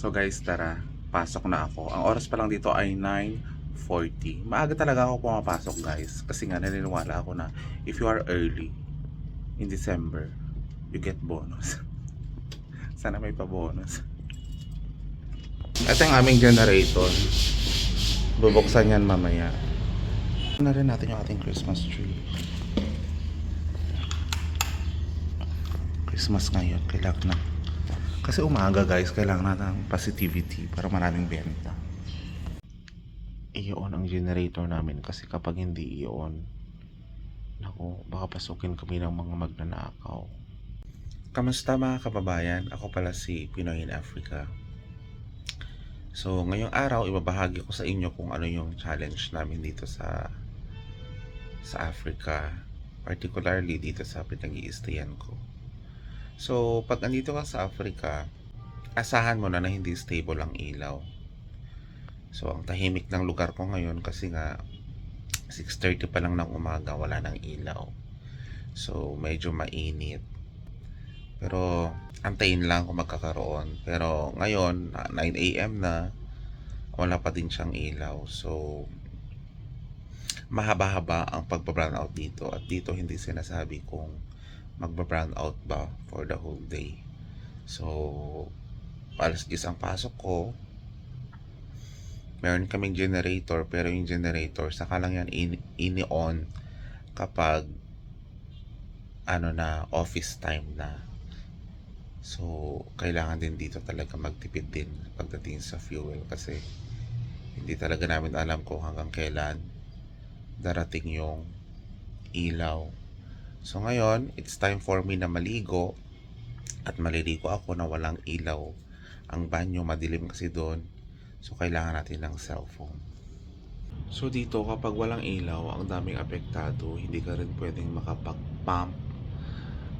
So guys, tara. Pasok na ako. Ang oras pa lang dito ay 9.40. Maaga talaga ako pumapasok guys. Kasi nga naniniwala ako na if you are early in December, you get bonus. Sana may pa-bonus. Ito yung aming generator. Bubuksan yan mamaya. Na rin natin yung ating Christmas tree. Christmas ngayon, kailangan. Kasi umaga guys, kailangan natin ng positivity para maraming benta. I-on ang generator namin kasi kapag hindi i-on, naku, baka pasukin kami ng mga magnanakaw. Kamusta mga kababayan? Ako pala si Pinoy in Africa. So, ngayong araw, ibabahagi ko sa inyo kung ano yung challenge namin dito sa sa Africa. Particularly dito sa pinag ko. So, pag andito ka sa Africa, asahan mo na na hindi stable ang ilaw. So, ang tahimik ng lugar ko ngayon kasi nga 6.30 pa lang ng umaga, wala ng ilaw. So, medyo mainit. Pero, antayin lang kung magkakaroon. Pero, ngayon, ah, 9 a.m. na, wala pa din siyang ilaw. So, mahaba-haba ang pagpa-brown out dito. At dito, hindi sinasabi kung magba-brown out ba for the whole day. So, alas 10 ang pasok ko. Meron kaming generator, pero yung generator, saka lang yan in- ini-on kapag ano na, office time na. So, kailangan din dito talaga magtipid din pagdating sa fuel kasi hindi talaga namin alam kung hanggang kailan darating yung ilaw So ngayon, it's time for me na maligo at maliligo ako na walang ilaw. Ang banyo madilim kasi doon. So kailangan natin ng cellphone. So dito kapag walang ilaw, ang daming apektado, hindi ka rin pwedeng makapag-pump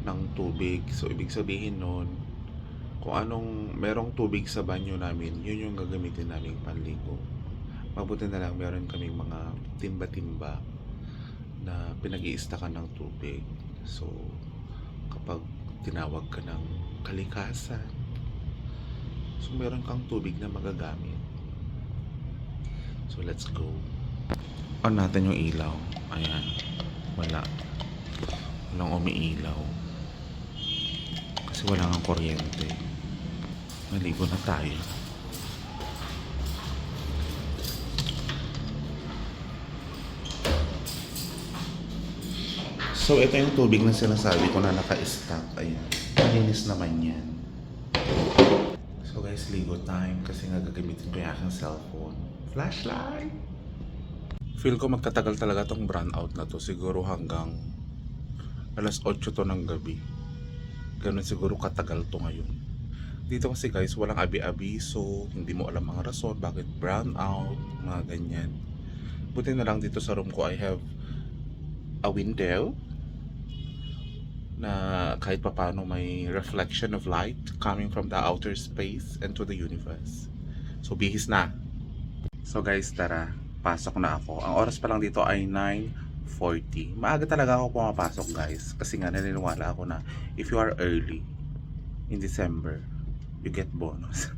ng tubig. So ibig sabihin noon, kung anong merong tubig sa banyo namin, yun yung gagamitin naming panligo. Mabuti na lang meron kaming mga timba-timba na pinag iistakan ng tubig. So, kapag tinawag ka ng kalikasan, so meron kang tubig na magagamit. So, let's go. On natin yung ilaw. Ayan. Wala. Walang umiilaw. Kasi wala nga kuryente. Maligo na tayo. So, ito yung tubig na sinasabi ko na naka-stack. Ayan. Malinis naman yan. So, guys, ligo time kasi nga gagamitin ko yung aking cellphone. Flashlight! Feel ko magtatagal talaga tong brown out na to. Siguro hanggang alas 8 to ng gabi. Ganun siguro katagal to ngayon. Dito kasi guys, walang abi-abiso, hindi mo alam ang rason, bakit brown out, mga ganyan. Buti na lang dito sa room ko, I have a window na kahit papano may reflection of light coming from the outer space and to the universe. So, bihis na. So guys, tara. Pasok na ako. Ang oras pa lang dito ay 9.40. Maaga talaga ako pumapasok guys. Kasi nga naniniwala ako na if you are early in December, you get bonus.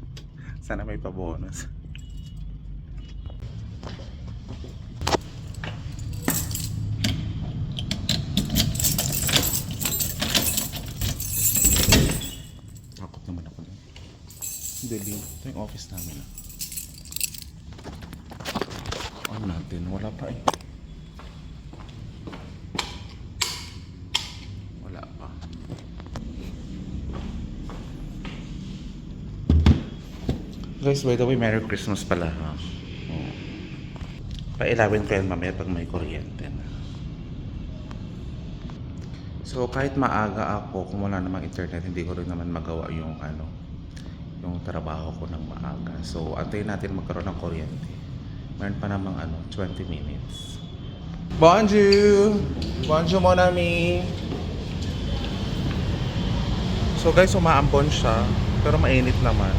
Sana may pa-bonus. Takot yung office namin. ah. On natin. Wala pa eh. Wala pa. Guys, by the way, Merry Christmas pala ha. Oh. Pailawin ko yan mamaya pag may kuryente na. So kahit maaga ako, kung wala namang internet, hindi ko rin naman magawa yung ano, yung trabaho ko ng maaga. So antayin natin magkaroon ng kuryente. Meron pa namang ano, 20 minutes. Bonjour! Bonjour mon ami! So guys, umaambon siya, pero mainit naman,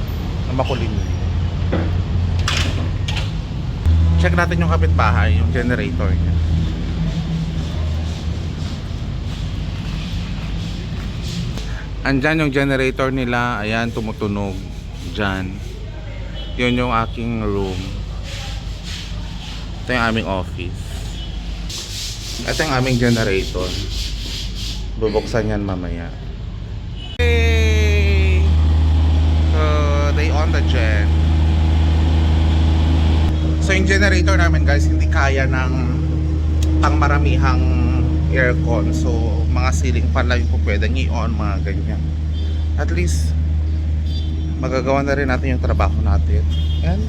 na makulimlim. Check natin yung kapitbahay, yung generator niya. Andyan yung generator nila, ayan, tumutunog. Diyan. Yun yung aking room. Ito yung aming office. Ito yung aming generator. Bubuksan yan mamaya. Hey! So, they on the gen. So, yung generator namin guys, hindi kaya ng pang maramihang aircon. So, mga ceiling fan lang yung pwedeng i-on, mga ganyan. At least, magagawa na rin natin yung trabaho natin. And,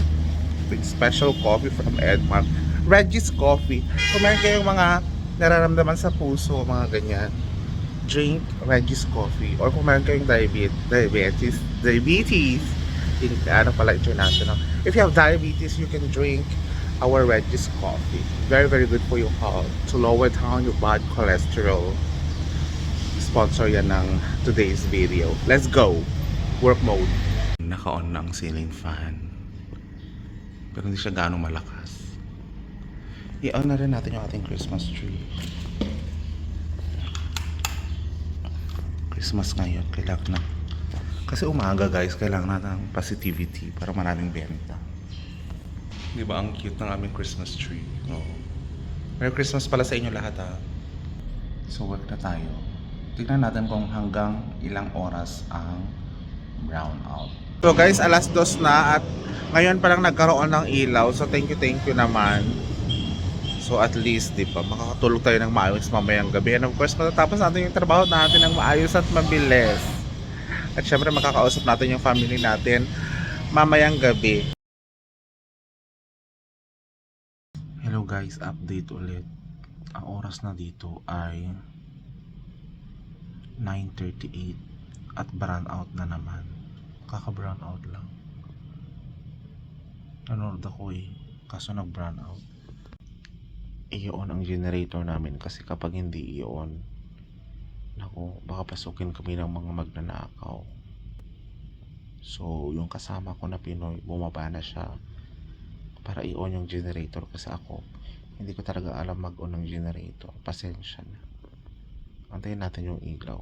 with special coffee from Edmark. Reggie's Coffee. Kung meron kayong mga nararamdaman sa puso, mga ganyan, drink Reggie's Coffee. Or kung meron kayong diabetes, diabetes, diabetes, in, ano pala international. If you have diabetes, you can drink our Reggie's Coffee. Very, very good for your health to lower down your bad cholesterol. Sponsor yan ng today's video. Let's go! Work mode. Naka-on na ang ceiling fan. Pero hindi siya gaano malakas. I-on na rin natin yung ating Christmas tree. Christmas ngayon, kailangan na. Kasi umaga guys, kailangan natin ng positivity para maraming benta. Di ba ang cute ng aming Christmas tree? Oo. Merry Christmas pala sa inyo lahat ha. So work na tayo. Tignan natin kung hanggang ilang oras ang brown out. So guys, alas dos na at ngayon pa lang nagkaroon ng ilaw. So thank you, thank you naman. So at least, di ba, makakatulog tayo ng maayos mamayang gabi. And of course, matatapos natin yung trabaho natin ng maayos at mabilis. At syempre, makakausap natin yung family natin mamayang gabi. Hello guys, update ulit. Ang oras na dito ay 9.38 at brown out na naman. Kaka brown out lang. Nanonood ako eh. Kaso nag brown out. I-on ang generator namin kasi kapag hindi i-on, naku, baka pasukin kami ng mga magnanakaw. So, yung kasama ko na Pinoy, bumaba na siya para i-on yung generator kasi ako, hindi ko talaga alam mag-on ng generator. Pasensya na. Antayin natin yung ilaw.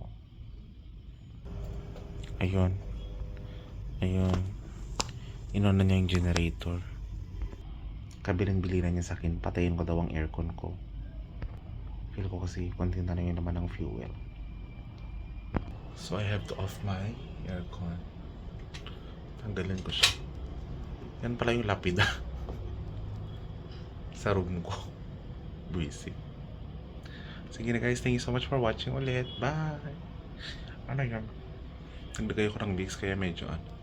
Ayun. Ayun. Inon na niya yung generator. Kabilin-bili na niya sa akin. Patayin ko daw ang aircon ko. Feel ko kasi konti na lang naman ng fuel. So I have to off my aircon. Tanggalin ko siya. Yan pala yung lapida. sa room ko. Buisip. Sige na guys, thank you so much for watching ulit. Bye! Ano yun? Naglagay ko ng mix kaya medyo ano.